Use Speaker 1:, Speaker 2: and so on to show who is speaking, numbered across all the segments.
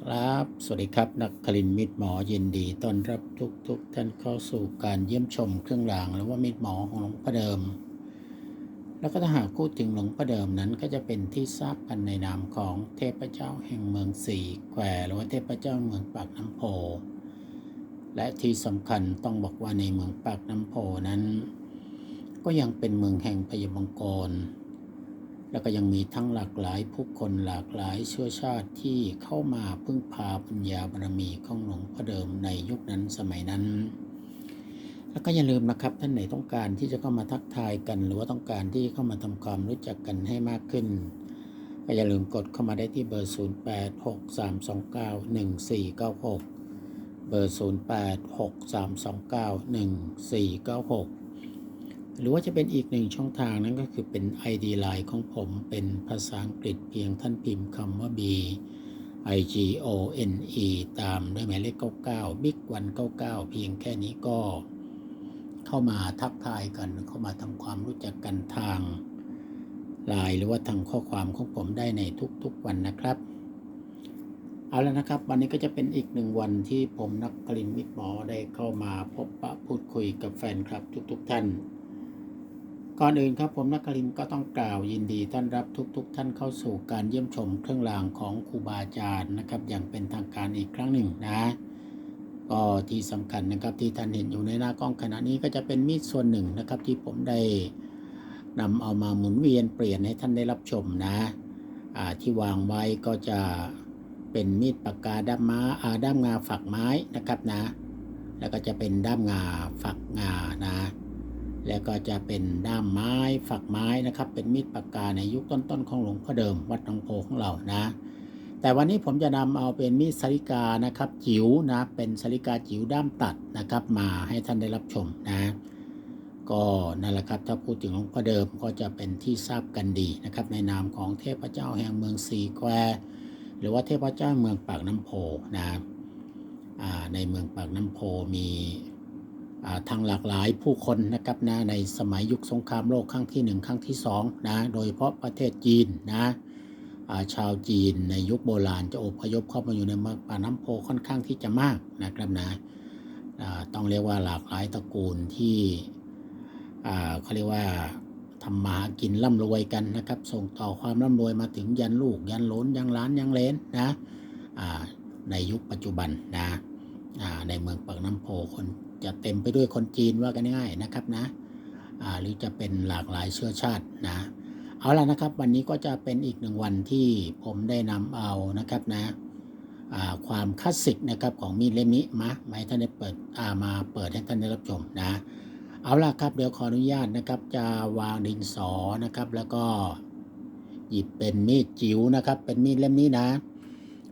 Speaker 1: ครับ สวัสดีครับ นักคลินมิตรหมอยินดีต้อนรับทุกทุกท่านเข้าสู่การเยี่ยมชมเครื่องรางหรือว่ามิตรหมอของหลวงพ่อเดิม แล้วก็ถ้าหากพูดถึงหลวงพ่อเดิมนั้นก็จะเป็นที่ทราบกันในนามของเทพเจ้าแห่งเมืองสี่แควหรือว่าเทพเจ้าเมืองปากน้ำโพ และที่สำคัญต้องบอกว่าในเมืองปากน้ำโพนั้น ก็ยังเป็นเมืองแห่งพยมงกร แล้วก็ยังมีทั้งหลากหลายผู้คนหลากหลายเชื้อชาติที่เข้ามาพึ่งพาปัญญาบารมีของหลวงพ่อเดิมในยุคนั้นสมัยนั้น แล้วก็อย่าลืมนะครับท่านไหนต้องการที่จะเข้ามาทักทายกัน หรือว่าต้องการที่เข้ามาทำความรู้จักกันให้มากขึ้น ก็อย่าลืมกดเข้ามาได้ที่เบอร์ 0863291496 เบอร์ 0863291496 หรือว่าจะเป็นอีกหนึ่งช่องทางนั้นก็คือเป็น ID Line ของผมเป็นภาษาอังกฤษเพียงท่านพิมพ์คำว่า B I G O N E ตามด้วยหมายเลข 99 Big 199 เพียงแค่นี้ก็เข้ามาทักทายกัน เข้ามาทำความรู้จักกันทางไลน์หรือว่าทางข้อความของผมได้ในทุกๆวันนะครับ เอาแล้วนะครับ วันนี้ก็จะเป็นอีกหนึ่งวันที่ผมนักกลินมิตรหมอได้เข้ามาพบปะพูดคุยกับแฟนคลับทุก ๆ ท่าน ก่อนอื่นครับผมนักกลินก็ต้องกล่าวยินดีต้อนรับทุกๆทท่านเข้าสู่การเยี่ยมชมเครื่องรางของครูบาอาจารย์นะครับ อย่างเป็นทางการอีกครั้งหนึ่งนะก็ที่สำคัญนะครับที่ท่านเห็นอยู่ในหน้ากล้องขณะนี้ก็จะเป็นมีดส่วนหนึ่งนะครับ ที่ผมได้นำเอามาหมุนเวียนเปลี่ยนให้ท่านได้รับชมนะที่วางไว้ก็จะเป็นมีดปากกาด้ามม้าอาด้ามงาฝักไม้นะครับนะ แล้วก็จะเป็นด้ามงาฝักงานะ แล้วก็จะเป็นด้ามไม้ฝักไม้นะครับ เป็นมีดปากกาในยุคต้นๆของหลวงพ่อเดิมวัดหนองโพของเรานะ แต่วันนี้ผมจะนำเอาเป็นมีดสาริกานะครับ จิ๋วนะ เป็นสาริกาจิ๋วด้ามตัดนะครับ มาให้ท่านได้รับชมนะ ก็นั่นแหละครับถ้าพูดถึงหลวงพ่อเดิมก็จะเป็นที่ทราบกันดีนะครับ ในนามของเทพเจ้าแห่งเมืองสีแควหรือว่าเทพเจ้าเมืองปากน้ำโพนะในเมืองปากน้ำโพมี ทางหลากหลายผู้คนนะครับนะในสมัยยุคสงครามโลกครั้งที่หนึ่งครั้งที่สองนะโดยเฉพาะประเทศจีนนะชาวจีนในยุคโบราณจะอพยพเข้ามาอยู่ในเมืองปาน้ำโพค่อนข้างที่จะมากนะครับนะต้องเรียกว่าหลากหลายตระกูลที่เขาเรียกว่าทำมาหากินร่ำรวยกันนะครับ ส่งต่อความร่ำรวยมาถึงยันลูกยันหลนยันล้านยันเลนนะในยุคปัจจุบันนะในเมืองปากน้ำโพคน จะเต็มไปด้วยคนจีนว่ากันง่ายๆนะครับนะหรือจะเป็นหลากหลายเชื้อชาตินะเอาละนะครับ วันนี้ก็จะเป็นอีกหนึ่งวันที่ผมได้นำเอานะครับนะความคลาสสิกนะครับของมีดเล่มนี้มามาให้ท่านได้เปิดามาเปิดให้ท่านได้รับชมนะเอาล่ะครับเดี๋ยวขออนุญาตนะครับ จะวางดินสอนะครับ แล้วก็หยิบเป็นมีดจิ๋วนะครับ เป็นมีดเล่มนี้นะ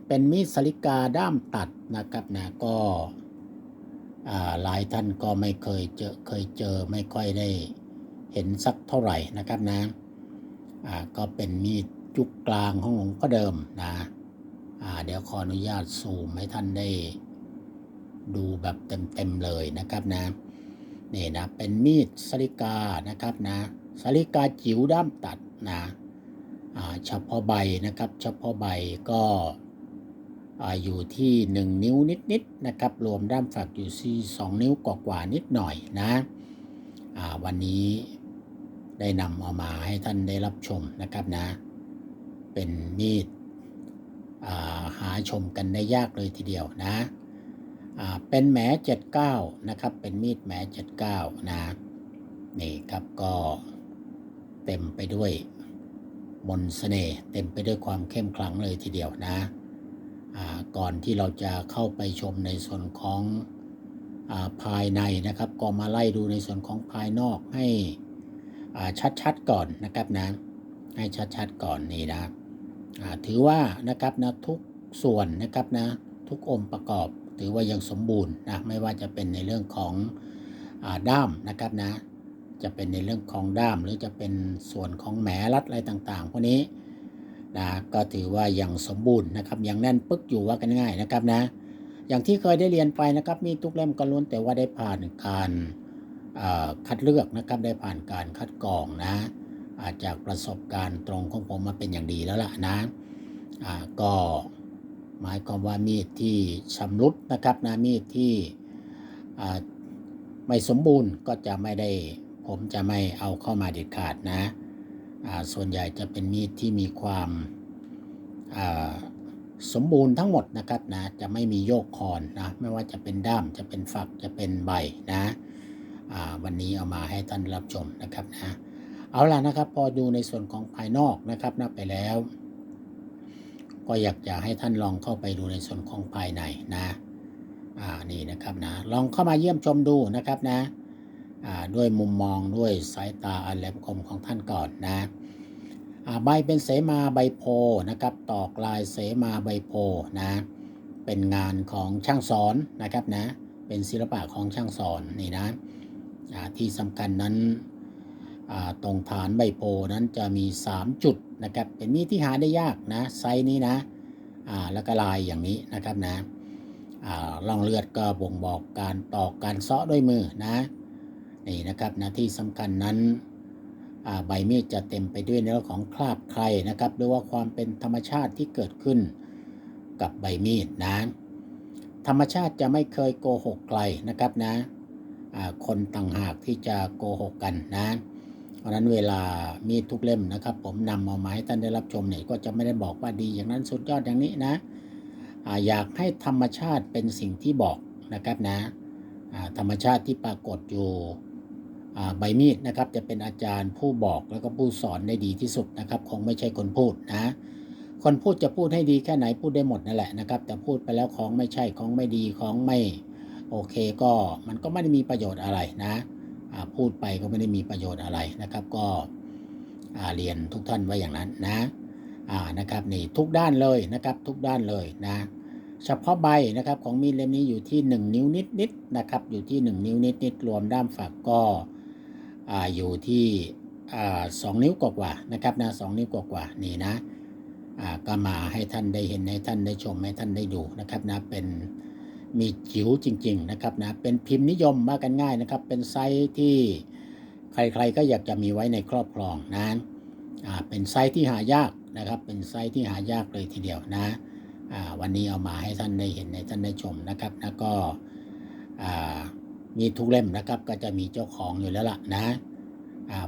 Speaker 1: เป็นมีดสลิกาด้ามตัดนะครับนะก็ หลายท่านก็ไม่เคยเจอเคยเจอไม่ค่อยได้เห็นสักเท่าไหร่นะครับนะอ่าก็เป็นมีดจุกกลางของหลวงพ่อเดิมนะเดี๋ยวขออนุญาตซูมให้ท่านได้ดูแบบเต็มๆเลยนะครับนะนี่นะเป็นมีดสลิกานะครับนะสลิกาจิ๋วด้ามตัดนะเฉพาะใบนะครับ เฉพาะใบก็ อยู่ที่ 1 นิ้วนิดๆนะครับ รวมด้ามฝักอยู่ที่2นิ้วกว่าๆนิดหน่อยนะวันนี้ได้นำเอามาให้ท่านได้รับชมนะครับนะ เป็นมีดหาชมกันได้ยากเลยทีเดียวนะ เป็นแหมเจ็ดเก้านะครับ เป็นมีดแหมเจ็ดเก้านะ นี่ครับก็เต็มไปด้วยมนต์เสน่ห์เต็มไปด้วยความเข้มขลังเลยทีเดียวนะ ก่อนที่เราจะเข้าไปชมในส่วนของอภายในนะครับ ก็มาไล่ดูในส่วนของภายนอกให้ชัดๆก่อนนะครับนะให้ชัดๆก่อนนี่นะถือว่านะครับนะทุกส่วนนะครับนะทุกองค์ประกอบถือว่ายังสมบูรณ์นะไม่ว่าจะเป็นในเรื่องของอด้ามนะครับนะจะเป็นในเรื่องของด้ามหรือจะเป็นส่วนของแหมรัดอะไรต่างๆพวกนี้ นะก็ถือว่ายังสมบูรณ์นะครับยังแน่นปึ๊กอยู่ว่ากันง่ายนะครับนะ อย่างที่เคยได้เรียนไปนะครับ มีทุกเล่มก็ล้วนแต่ว่าได้ผ่านการคัดเลือกนะครับได้ผ่านการคัดกรองนะาจากประสบการณ์ตรงของผมมาเป็นอย่างดีแล้วล่ะนะก็หมายความว่ามีดที่ชำรุดนะครับนะมีดที่ไม่สมบูรณ์ก็จะไม่ได้ผมจะไม่เอาเข้ามาเด็ดขาดนะ ส่วนใหญ่จะเป็นมีดที่มีความอ่าสมบูรณ์ทั้งหมดนะครับนะจะไม่มีโยกคอนนะไม่ว่าจะเป็นด้ามจะเป็นฝักจะเป็นใบนะอ่าวันนี้เอามาให้ท่านรับชมนะครับนะเอาล่ะนะครับพอดูในส่วนของภายนอกนะครับนับไปแล้ว ก็อยากจะให้ท่านลองเข้าไปดูในส่วนของภายในนะอ่านี่นะครับนะลองเข้ามาเยี่ยมชมดูนะครับนะ ด้วยมุมมองด้วยสายตาอันแหลมคมของท่านก่อนนะใบเป็นเสมาใบโพนะครับตอกลายเสมาใบโพนะเป็นงานของช่างสอนนะครับนะเป็นศิลปะของช่างสอนนี่นะที่สำคัญนั้นตรงฐานใบโพนั้นจะมี 3 จุดนะครับเป็นมีดที่หาได้ยากนะไซส์นี้นะแล้วก็ลายอย่างนี้นะครับนะอ่าล่องเลือดก็บ่งบอกการตอกการเซาะด้วยมือนะ นี่นะครับนะที่สำคัญนั้นใบมีดจะเต็มไปด้วยเนื้อของคราบใครนะครับหรือว่าความเป็นธรรมชาติที่เกิดขึ้นกับใบมีดนะธรรมชาติจะไม่เคยโกหกใครนะครับนะคนต่างหากที่จะโกหกกันนะเพราะนั้นเวลามีดทุกเล่มนะครับ ผมนำเอามาให้ท่านได้รับชมเนี่ยก็จะไม่ได้บอกว่าดีอย่างนั้นสุดยอดอย่างนี้นะออยากให้ธรรมชาติเป็นสิ่งที่บอกนะครับนะธรรมชาติที่ปรากฏอยู่ ใบมีดนะครับจะเป็นอาจารย์ผู้บอกแล้วก็ผู้สอนได้ดีที่สุดนะครับ คงไม่ใช่คนพูดนะ คนพูดจะพูดให้ดีแค่ไหนพูดได้หมดนั่นแหละนะครับ แต่พูดไปแล้วของไม่ใช่ของไม่ดีของไม่โอเคก็มันก็ไม่ได้มีประโยชน์อะไรนะพูดไปก็ไม่ได้มีประโยชน์อะไรนะครับ ก็เรียนทุกท่านไว้อย่างนั้นนะนะครับนี่ทุกด้านเลยนะครับ ทุกด้านเลยนะเฉพาะใบนะครับของมีดเล่มนี้อยู่ที่ 1 นิ้วนิดๆนะครับ อยู่ที่ 1 นิ้วนิดๆรวมด้ามฝักก็ อยู่ที่สองนิ้วกว่าๆนะครับนะสองนิ้วกว่าๆนี่นะก็มาให้ท่านได้เห็นให้ท่านได้ชมให้ท่านได้ดูนะครับนะเป็นมีจิ๋วจริง ๆ นะครับนะเป็นพิมพ์นิยมมากันง่ายนะครับ เป็นไซส์ที่ใครๆก็อยากจะมีไว้ในครอบครองนะเป็นไซส์ที่หายากนะครับ เป็นไซส์ที่หายากเลยทีเดียวนะวันนี้เอามาให้ท่านได้เห็นให้ท่านได้ชมนะครับแล้วก็อ่า มีทุกเล่มนะครับ ก็จะมีเจ้าของอยู่แล้วล่ะนะ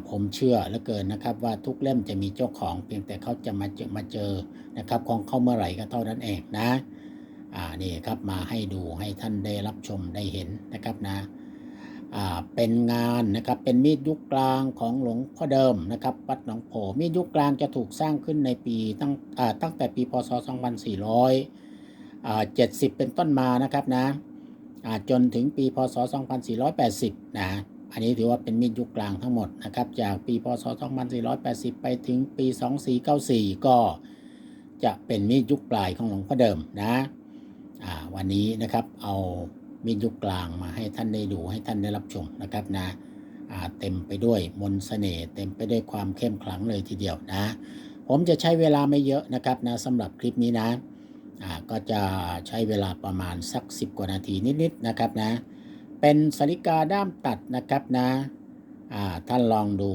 Speaker 1: ผมเชื่อเหลือเกินนะครับว่าทุกเล่มจะมีเจ้าของเพียงแต่เขาจะมาเจอมาเจอนะครับ ของเข้าเมื่อไหร่ก็เท่านั้นเองนะอ่านี่ครับมาให้ดูให้ท่านได้รับชมได้เห็นนะครับนะอ่าเป็นงานนะครับเป็นมีดยุคกลางของหลวงพ่อเดิมนะครับวัดหนองโพมีดยุคกลางจะถูกสร้างขึ้นในปีตั้งอ่าตั้งแต่ปีพศ 2400อ่า70 เป็นต้นมานะครับนะ จนถึงปีพศ 2480 นะอันนี้ถือว่าเป็นมีดยุคกลางทั้งหมดนะครับจากปีพศ 2480 ไปถึงปี 2494 ก็จะเป็นมีดยุคปลายของหลวงพ่อเดิมนะวันนี้นะครับเอามีดยุคกลางมาให้ท่านได้ดูให้ท่านได้รับชมนะครับนะเต็มไปด้วยมนต์เสน่ห์เต็มไปด้วยความเข้มขลังเลยทีเดียวนะ ผมจะใช้เวลาไม่เยอะนะครับนะสำหรับคลิปนี้นะ ก็จะใช้เวลาประมาณสัก 10 กว่านาทีนิดๆนะครับนะ เป็นสาริกาด้ามตัดนะครับนะท่านลองดู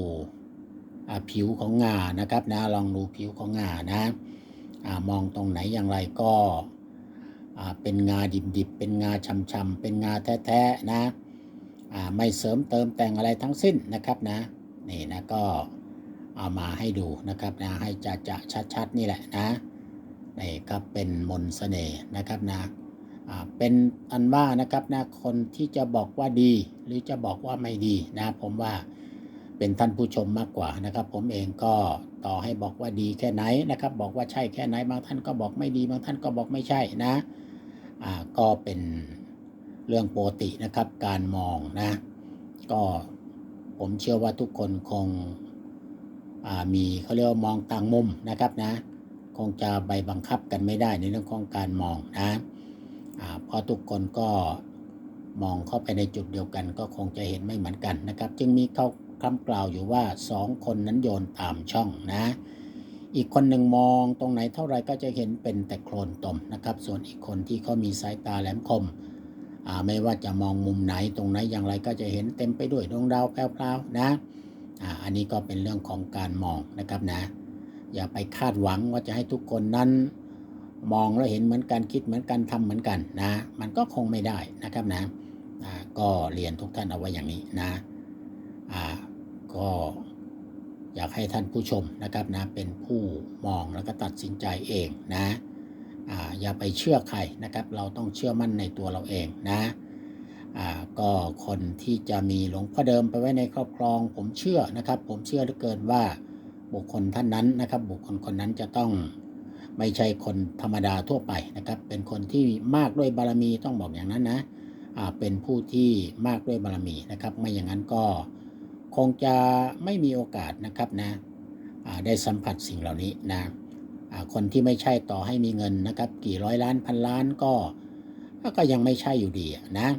Speaker 1: ผิวของงานะครับนะลองดูผิวของงานะอมองตรงไหนอย่างไรก็เป็นงาดิบๆ เป็นงาช่ำๆเป็นงาแท้ๆนะไม่เสริมเติมแต่งอะไรทั้งสิ้นนะครับนะนี่นะก็เอามาให้ดูนะครับนะให้จะจะชัดๆนี่แหละนะ นี่ครับเป็นมนต์เสน่ห์นะครับนะเป็นอันว่านะครับนะคนที่จะบอกว่าดี หรือจะบอกว่าไม่ดีนะผมว่าเป็นท่านผู้ชมมากกว่านะครับ ผมเองก็ต่อให้บอกว่าดีแค่ไหนนะครับ บอกว่าใช่แค่ไหนบางท่านก็บอกไม่ดี บางท่านก็บอกไม่ใช่นะอ่าก็เป็นเรื่องปกตินะครับ การมองนะ ก็ผมเชื่อว่าทุกคนคงอ่ามีเขาเรียกว่ามองต่างมุมนะครับนะ งจะใบบังคับกันไม่ได้ในเรื่องของการมองนะเพราะทุกคนก็มองเข้าไปในจุดเดียวกัน ก็คงจะเห็นไม่เหมือนกันนะครับ จึงมีเขาคำกล่าวอยู่ว่าสองคนนั้นโยนตามช่องนะ อีกคนหนึ่งมองตรงไหนเท่าไรก็จะเห็นเป็นแต่โคลนตมนะครับ ส่วนอีกคนที่เขามีสายตาแหลมคมไม่ว่าจะมองมุมไหนตรงไหนอย่างไรก็จะเห็นเต็มไปด้วยดวงดาวแพรวๆนะอ่าอันนี้ก็เป็นเรื่องของการมองนะครับนะ อย่าไปคาดหวังว่าจะให้ทุกคนนั้น มองแล้วเห็นเหมือนกันคิดเหมือนกันทำเหมือนกันนะ มันก็คงไม่ได้นะครับนะก็เรียนทุกท่านเอาไว้อย่างนี้นะอ่าก็อยากให้ท่านผู้ชมนะครับนะเป็นผู้มองแล้วก็ตัดสินใจเองนะอ่าอย่าไปเชื่อใครนะครับ เราต้องเชื่อมั่นในตัวเราเองนะอ่าก็คนที่จะมีหลวงพ่อเดิมไปไว้ในครอบครอง ผมเชื่อนะครับ ผมเชื่อเหลือเกินว่า บุคคลท่านนั้นนะครับ บุคคลคนนั้นจะต้องไม่ใช่คนธรรมดาทั่วไปนะครับ เป็นคนที่มากด้วยบารมีต้องบอกอย่างนั้นนะเป็นผู้ที่มากด้วยบารมีนะครับ ไม่อย่างนั้นก็คงจะไม่มีโอกาสนะครับนะได้สัมผัสสิ่งเหล่านี้นะคนที่ไม่ใช่ต่อให้มีเงินนะครับ กี่ร้อยล้านพันล้านก็ก็ยังไม่ใช่อยู่ดีนะ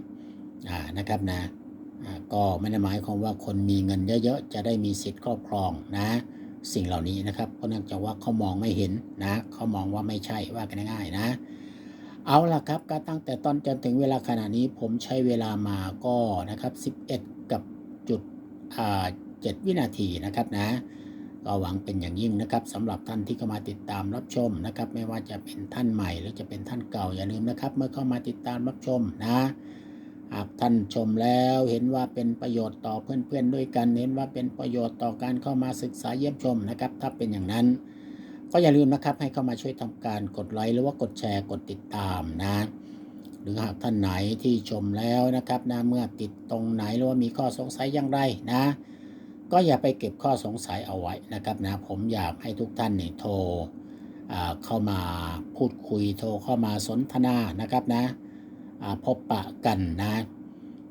Speaker 1: นะครับนะก็ไม่ได้หมายความว่าคนมีเงินเยอะๆ จะได้มีสิทธิ์ครอบครองนะ สิ่งเหล่านี้นะครับ เพราะเนื่องจากว่าเขามองไม่เห็นนะเขามองว่าไม่ใช่ว่ากันง่ายๆนะ เอาล่ะครับก็ตั้งแต่ตอนจนถึงเวลาขณะนี้ผมใช้เวลามาก็นะครับ 11 กับจุดอ่า7วินาทีนะครับนะก็หวังเป็นอย่างยิ่งนะครับสำหรับท่านที่เข้ามาติดตามรับชมนะครับ ไม่ว่าจะเป็นท่านใหม่หรือจะเป็นท่านเก่าอย่าลืมนะครับ เมื่อเข้ามาติดตามรับชมนะ หากท่านชมแล้วเห็นว่าเป็นประโยชน์ต่อเพื่อนๆด้วยกัน เห็นว่าเป็นประโยชน์ต่อการเข้ามาศึกษาเยี่ยมชมนะครับ ถ้าเป็นอย่างนั้น ก็อย่าลืมนะครับให้เข้ามาช่วยทำการกดไลค์หรือว่ากดแชร์กดติดตามนะ หรือหากท่านไหนที่ชมแล้วนะครับนะเมื่อติดตรงไหนหรือว่ามีข้อสงสัยอย่างไรนะ ก็อย่าไปเก็บข้อสงสัยเอาไว้นะครับนะผมอยากให้ทุกท่านเนี่ยโทรเข้ามาพูดคุยโทรเข้ามาสนทนานะครับนะ พบปะกันนะ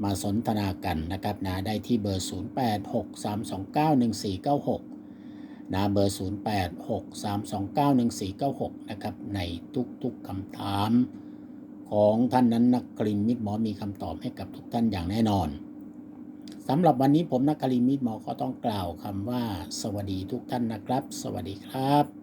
Speaker 1: มาสนทนากันนะครับนะได้ที่เบอร์ 0863291496นะเบอร์ 0863291496 นะครับ ในทุกๆคำถามของท่านนั้นนักกลินมิตรหมอมีคำตอบให้กับทุกท่านอย่างแน่นอนสำหรับวันนี้ผมนักกลินมิตรหมอก็ต้องกล่าวคำว่า สวัสดีทุกท่านนะครับ สวัสดีครับ